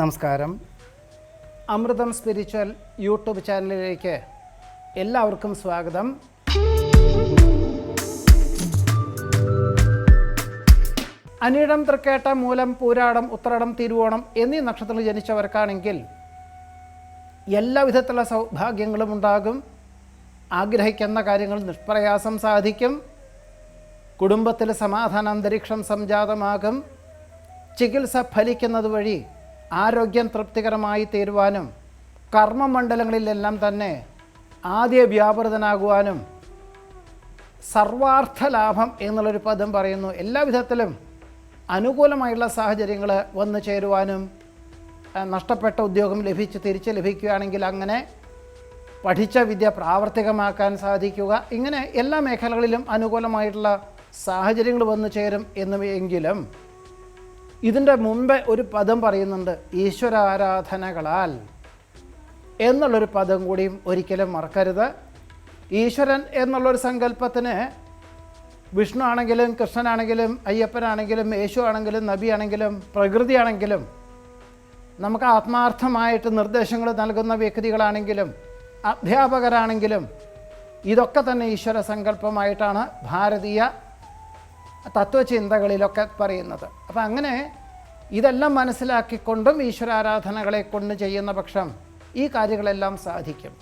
നമസ്കാരം. അമൃതം spiritual YouTube ചാനലിലേക്ക് എല്ലാവർക്കും സ്വാഗതം. അനിടം തൃക്കേട്ട മൂലം പൂരാടം ഉത്രാടം തിരുവോണം എന്നീ നക്ഷത്രത്തിൽ ജനിച്ചവർക്കാണെങ്കിൽ എല്ലാവിധത്തിലുള്ള സൗഭാഗ്യങ്ങളും ഉണ്ടാകും. ആഗ്രഹിക്കുന്ന കാര്യങ്ങൾ നിഷ്പ്രയാസം സാധിക്കും. കുടുംബത്തിൽ സമാധാന അന്തരീക്ഷം സംജാതമാകും. ചികിത്സ ഫലിക്കുന്നത് വഴി ആരോഗ്യം തൃപ്തികരമായി തീരുവാനും കർമ്മമണ്ഡലങ്ങളിലെല്ലാം തന്നെ ആദ്യ വ്യാപൃതനാകുവാനും സർവാർത്ഥലാഭം എന്നുള്ളൊരു പദം പറയുന്നു. എല്ലാ വിധത്തിലും അനുകൂലമായുള്ള സാഹചര്യങ്ങൾ വന്നു ചേരുവാനും നഷ്ടപ്പെട്ട ഉദ്യോഗം ലഭിച്ച് തിരിച്ച് ലഭിക്കുകയാണെങ്കിൽ അങ്ങനെ പഠിച്ച വിദ്യ പ്രാവർത്തികമാക്കാൻ സാധിക്കുക. ഇങ്ങനെ എല്ലാ മേഖലകളിലും അനുകൂലമായിട്ടുള്ള സാഹചര്യങ്ങൾ വന്നു ചേരും എന്നുമെങ്കിലും ഇതിന്റെ മുമ്പേ ഒരു പദം പറയുന്നുണ്ട് ഈശ്വരാരാധനകളാൽ. എന്നുള്ളൊരു പദം കൂടിയും ഒരിക്കലും മറക്കരുത്. ഈശ്വരൻ എന്നുള്ളൊരു സങ്കല്പത്തിന് വിഷ്ണു ആണെങ്കിലും കൃഷ്ണനാണെങ്കിലും അയ്യപ്പനാണെങ്കിലും യേശു ആണെങ്കിലും നബി ആണെങ്കിലും പ്രകൃതിയാണെങ്കിലും നമുക്ക് ആത്മാർത്ഥമായിട്ട് നിർദ്ദേശങ്ങൾ നൽകുന്ന വ്യക്തികളാണെങ്കിലും അധ്യാപകരാണെങ്കിലും ഇതൊക്കെ തന്നെ ഈശ്വര സങ്കല്പമായിട്ടാണ് ഭാരതീയ തത്വചിന്തകളിലൊക്കെ പറയുന്നത്. അപ്പം അങ്ങനെ ഇതെല്ലാം മനസ്സിലാക്കിക്കൊണ്ടും ഈശ്വരാരാധനകളെ കൊണ്ട് ചെയ്യുന്ന പക്ഷം ഈ കാര്യങ്ങളെല്ലാം സാധിക്കും.